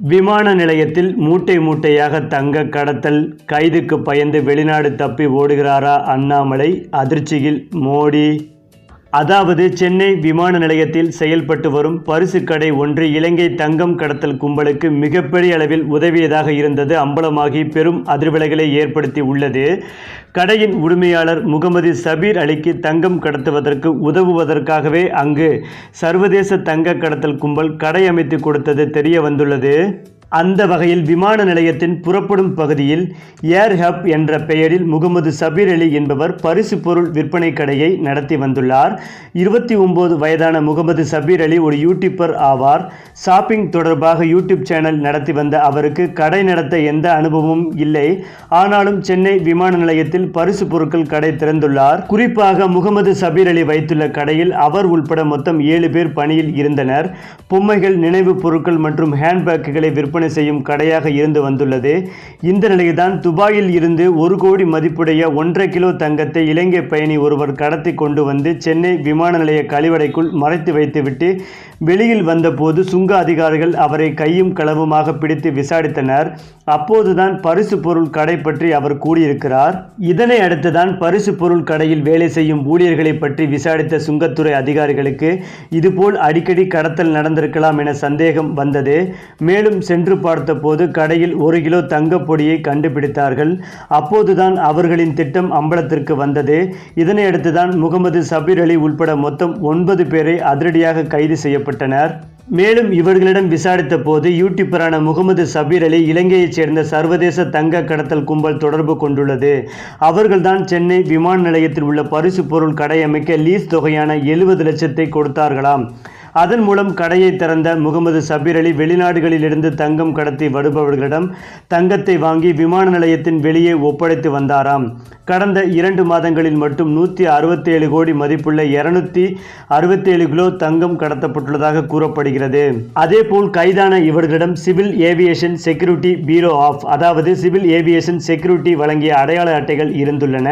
விமான நிலையத்தில் மூட்டை மூட்டையாக தங்க கடத்தல் கைதுக்கு பயந்து வெளிநாடு தப்பி ஓடுகிறாரா அண்ணாமலை? அதிர்ச்சியில் மோடி அதாவது சென்னை விமான நிலையத்தில் செயல்பட்டு வரும் பரிசு கடை ஒன்று இலங்கை தங்கம் கடத்தல் கும்பலுக்கு மிகப்பெரிய அளவில் உதவியதாக இருந்தது. அம்பலமாகி பெரும் அதிர்வலைகளை ஏற்படுத்தி உள்ளது. கடையின் உரிமையாளர் முகமது சபீர் அலிக்கு தங்கம் கடத்துவதற்கு உதவுவதற்காகவே அங்கு சர்வதேச தங்க கடத்தல் கும்பல் கடை அமைத்து கொடுத்தது தெரிய வந்துள்ளது. அந்த வகையில் விமான நிலையத்தின் புறப்படும் பகுதியில் ஏர் ஹப் என்ற பெயரில் முகமது சபீர் அலி என்பவர் பரிசு பொருள் விற்பனை கடையை நடத்தி வந்துள்ளார். இருபத்தி ஒன்பது வயதான முகமது சபீர் அலி ஒரு யூடியூபர் ஆவார். ஷாப்பிங் தொடர்பாக யூடியூப் சேனல் நடத்தி வந்த அவருக்கு கடை நடத்த எந்த அனுபவமும் இல்லை. ஆனாலும் சென்னை விமான நிலையத்தில் பரிசு பொருட்கள் கடை திறந்துள்ளார். குறிப்பாக முகமது சபீர் அலி வைத்துள்ள கடையில் அவர் உள்பட மொத்தம் ஏழு பேர் பணியில் இருந்தனர். பொம்மைகள் நினைவு பொருட்கள் மற்றும் ஹேண்ட்பேக்குகளை விற்பனை செய்யும் கடையாக இருந்து வந்துள்ளது. இந்த நிலையில்தான் துபாயில் இருந்து ஒரு கோடி மதிப்புடைய ஒன்றரை கிலோ தங்கத்தை இலங்கை பயணி ஒருவர் கடத்தி கொண்டு வந்து சென்னை விமான நிலைய கழிவடைக்குள் மறைத்து வைத்துவிட்டு வெளியில் வந்தபோது சுங்க அதிகாரிகள் அவரை கையும் களவுமாக பிடித்து விசாரித்தனர். அப்போதுதான் பரிசு பொருள் கடை பற்றி அவர் கூறியிருக்கிறார். இதனை அடுத்துதான் பரிசு பொருள் கடையில் வேலை செய்யும் ஊழியர்களை பற்றி விசாரித்த சுங்கத்துறை அதிகாரிகளுக்கு இதுபோல் அடிக்கடி கடத்தல் நடந்திருக்கலாம் என சந்தேகம் வந்தது. மேலும் சென்று பார்த்தபோது கடையில் ஒரு கிலோ தங்கப்பொடியை கண்டுபிடித்தார்கள். அப்போதுதான் அவர்களின் திட்டம் அம்பலத்திற்கு வந்தது. இதனை முகமது சபீர் அலி உட்பட மொத்தம் ஒன்பது பேரை அதிரடியாக கைது செய்யப்பட்டனர். மேலும் இவர்களிடம் விசாரித்த போது யூடியூபரான முகமது சபீர் அலி இலங்கையைச் சேர்ந்த சர்வதேச தங்க கடத்தல் கும்பல் தொடர்பு கொண்டுள்ளது. அவர்கள்தான் சென்னை விமான நிலையத்தில் உள்ள பரிசு பொருள் கடை அமைக்க லீஸ் தொகையான எழுபது லட்சத்தை கொடுத்தார்களாம். அதன் மூலம் கடையை திறந்த முகமது சபீர் அலி வெளிநாடுகளிலிருந்து தங்கம் கடத்தி வருபவர்களிடம் தங்கத்தை வாங்கி விமான நிலையத்தின் வெளியே ஒப்படைத்து வந்தாராம். கடந்த இரண்டு மாதங்களில் மட்டும் நூற்றி அறுபத்தேழு கோடி மதிப்புள்ள இருநூத்தி அறுபத்தேழு கிலோ தங்கம் கடத்தப்பட்டுள்ளதாக கூறப்படுகிறது. அதேபோல் கைதான இவர்களிடம் civil aviation security bureau of அதாவது சிவில் ஏவியேஷன் செக்யூரிட்டி வழங்கிய அடையாள அட்டைகள் இருந்துள்ளன.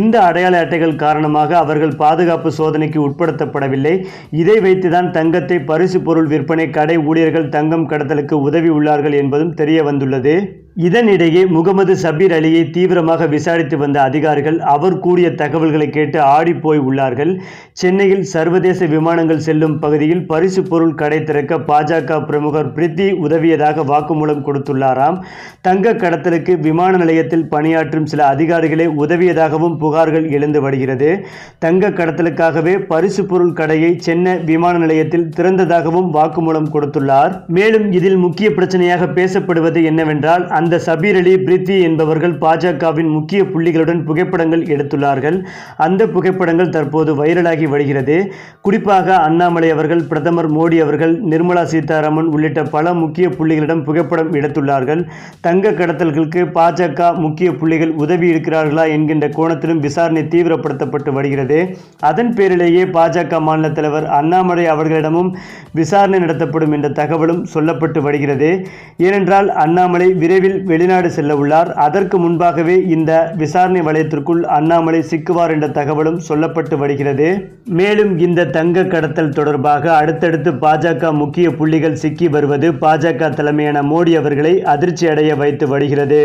இந்த அடையாள அட்டைகள் காரணமாக அவர்கள் பாதுகாப்பு சோதனைக்கு உட்படுத்தப்படவில்லை. இதை வைத்துதான் தங்கத்தை பரிசு பொருள் விற்பனை கடை ஊழியர்கள் தங்கம் கடத்தலுக்கு உதவி உள்ளார்கள் என்பதும் தெரிய வந்துள்ளது. இதனிடையே முகமது சபீர் அலியை தீவிரமாக விசாரித்து வந்த அதிகாரிகள் அவர் கூறிய தகவல்களை கேட்டு ஆடிப்போய் உள்ளார்கள். சென்னையில் சர்வதேச விமானங்கள் செல்லும் பகுதியில் பரிசு பொருள் கடை திறக்க பாஜக பிரமுகர் பிரித்தி உதவியதாக வாக்குமூலம் கொடுத்துள்ளாராம். தங்க கடத்தலுக்கு விமான நிலையத்தில் பணியாற்றும் சில அதிகாரிகளே உதவியதாகவும் புகார்கள் எழுந்து வருகிறது. தங்க கடத்தலுக்காகவே பரிசு பொருள் கடையை சென்னை விமான நிலையத்தில் திறந்ததாகவும் வாக்குமூலம் கொடுத்துள்ளார். மேலும் இதில் முக்கிய பிரச்சனையாக பேசப்படுவது என்னவென்றால் அந்த சபீர் அலி பிரித்தி என்பவர்கள் பாஜகவின் முக்கிய புள்ளிகளுடன் புகைப்படங்கள் எடுத்துள்ளார்கள். அந்த புகைப்படங்கள் தற்போது வைரலாகி வருகிறது. குறிப்பாக அண்ணாமலை அவர்கள் பிரதமர் மோடி அவர்கள் நிர்மலா சீதாராமன் உள்ளிட்ட பல முக்கிய புள்ளிகளிடம் புகைப்படம் எடுத்துள்ளார்கள். தங்க கடத்தல்களுக்கு பாஜக முக்கிய புள்ளிகள் உதவி இருக்கிறார்களா என்கின்ற கோணத்திலும் விசாரணை தீவிரப்படுத்தப்பட்டு வருகிறது. அதன் பேரிலேயே பாஜக மாநில தலைவர் அண்ணாமலை அவர் அவர்களிடமும் விசாரணை நடத்தப்படும் என்ற தகவலும் சொல்லப்பட்டு வருகிறது. ஏனென்றால் அண்ணாமலை விரைவில் வெளிநாடு செல்ல உள்ளார். அதற்கு முன்பாகவே இந்த விசாரணை வலயத்திற்குள் அண்ணாமலை சிக்குவார் என்ற தகவலும் சொல்லப்பட்டு வருகிறது. மேலும் இந்த தங்க கடத்தல் தொடர்பாக அடுத்தடுத்து பாஜக முக்கிய புள்ளிகள் சிக்கி வருவது பாஜக தலைமையான மோடி அவர்களை அதிர்ச்சி அடைய வைத்து வருகிறது.